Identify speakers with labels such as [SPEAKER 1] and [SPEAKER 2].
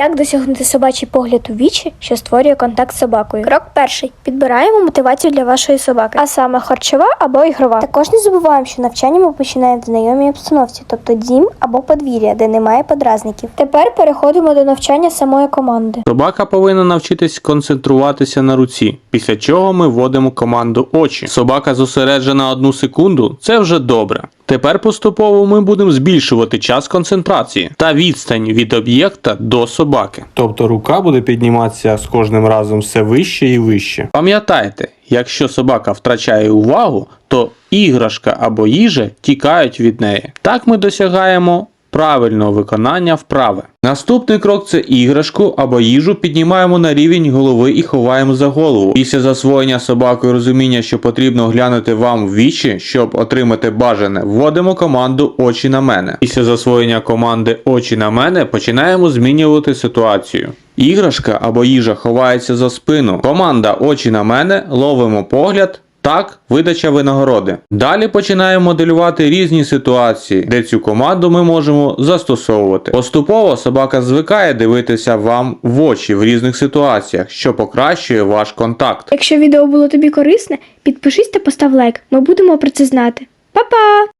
[SPEAKER 1] Як досягнути собачий погляд у вічі, що створює контакт з собакою? Крок перший. Підбираємо мотивацію для вашої собаки, а саме харчова або ігрова. Також не забуваємо, що навчання ми починаємо в знайомій обстановці, тобто дім або подвір'я, де немає подразників. Тепер переходимо до навчання самої команди.
[SPEAKER 2] Собака повинна навчитись концентруватися на руці, після чого ми вводимо команду очі. Собака зосереджена одну секунду, це вже добре. Тепер поступово ми будемо збільшувати час концентрації та відстань від об'єкта до собаки.
[SPEAKER 3] Тобто рука буде підніматися з кожним разом все вище і вище.
[SPEAKER 2] Пам'ятайте, якщо собака втрачає увагу, то іграшка або їжа тікають від неї. Так ми досягаємо правильного виконання вправи. Наступний крок це іграшку або їжу піднімаємо на рівень голови і ховаємо за голову. Після засвоєння собакою розуміння, що потрібно глянути вам в вічі, щоб отримати бажане, вводимо команду очі на мене. Після засвоєння команди очі на мене починаємо змінювати ситуацію. Іграшка або їжа ховається за спину. Команда очі на мене, ловимо погляд. Так, видача винагороди. Далі починаємо моделювати різні ситуації, де цю команду ми можемо застосовувати. Поступово собака звикає дивитися вам в очі в різних ситуаціях, що покращує ваш контакт.
[SPEAKER 1] Якщо відео було тобі корисне, підпишись та постав лайк. Ми будемо про це знати. Па-па!